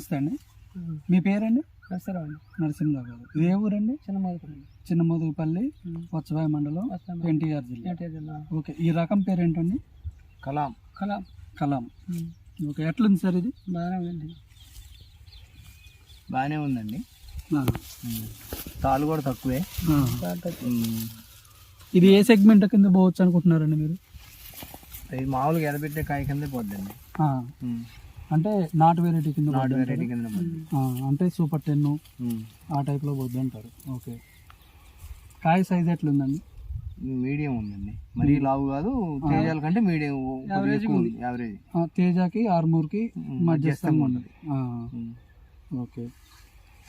నమస్తే అండి. మీ పేరండి? దసరా అండి. నరసింహరావు గారు. ఇది ఏ ఊరండి? చిన్న మొదలు చిన్న మోదుగుపల్లి కొత్తబాయి మండలం ఎన్టీఆర్ జిల్లా. జిల్లా. ఓకే ఈ రకం పేరు ఏంటండి కలాం. కలాం. కలాం ఓకే ఎట్లుంది సార్ ఇది? బాగానే ఉందండి. బాగానే ఉందండి. తాళ్ళు కూడా తక్కువే. ఇది ఏ సెగ్మెంట్ కింద పోవచ్చు అనుకుంటున్నారండి మీరు? ఇది మామూలుగా ఎదబెట్టే కాయ కిందే పోద్దండి. అంటే నాటు వెరైటీ కింద నాటు వెరైటీ? కింద అంటే సూపర్ టెన్ ఆ టైప్లో పోద్ది అంటారు ఓకే. కాయ సైజ్ ఎట్లుందండి? మీడియం ఉందండి. మరీ లావు కాదు తేజాల కంటే మీడియం యావరేజ్ యావరేజ్ ఆ, తేజాకి ఆర్మూర్కి మధ్యస్థంగా ఉంటుంది. ఆ, ఓకే.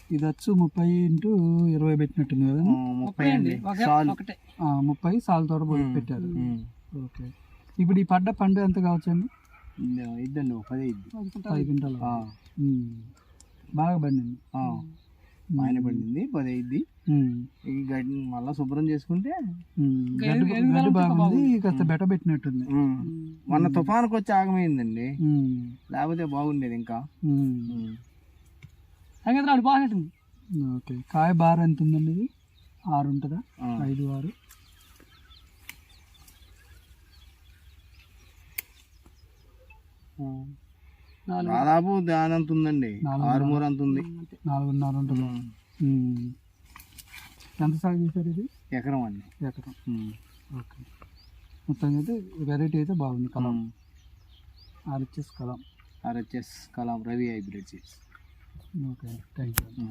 ఇది వచ్చి ముప్పై ఇంటూ ఇరవై పెట్టినట్టుంది కదా? ముప్పై అండి. ముప్పై సాల్ తోట పెట్టారు. ఓకే. ఇప్పుడు ఈ పడ్డ పండు ఎంత కావచ్చండి? ఇద్దండి ఒక పది ఇద్ది. పది క్వింటాలు. బాగా పండింది. ఆ. ఆయన పడింది పది ఇద్ది. ఈ గడ్డి మళ్ళీ శుభ్రం చేసుకుంటే. గడ్డి గడ్డి బాగుంది కాస్త బెట పెట్టినట్టుంది. మొన్న తుఫానుకు వచ్చి ఆగమైందండి. లేకపోతే బాగుండేది ఇంకా. ఉమ్. ఓకే. కాయ బార్ ఎంత ఉందండి ఇది? ఆరు ఉంటుందా. ఐదు ఆరు. దాదాపు దాని అంత ఉందండి. ఆరుమూర అంత ఉంది. నాలుగున్నర ఉంటుంది. ఎంత సాగు చేశారు ఇది? ఎకరం అండి. ఎకరం. ఓకే. మొత్తం అయితే వెరైటీ అయితే బాగుంది Kalam. RHS Kalam. RHS Kalam Ravi hybrid seeds. Okay thank you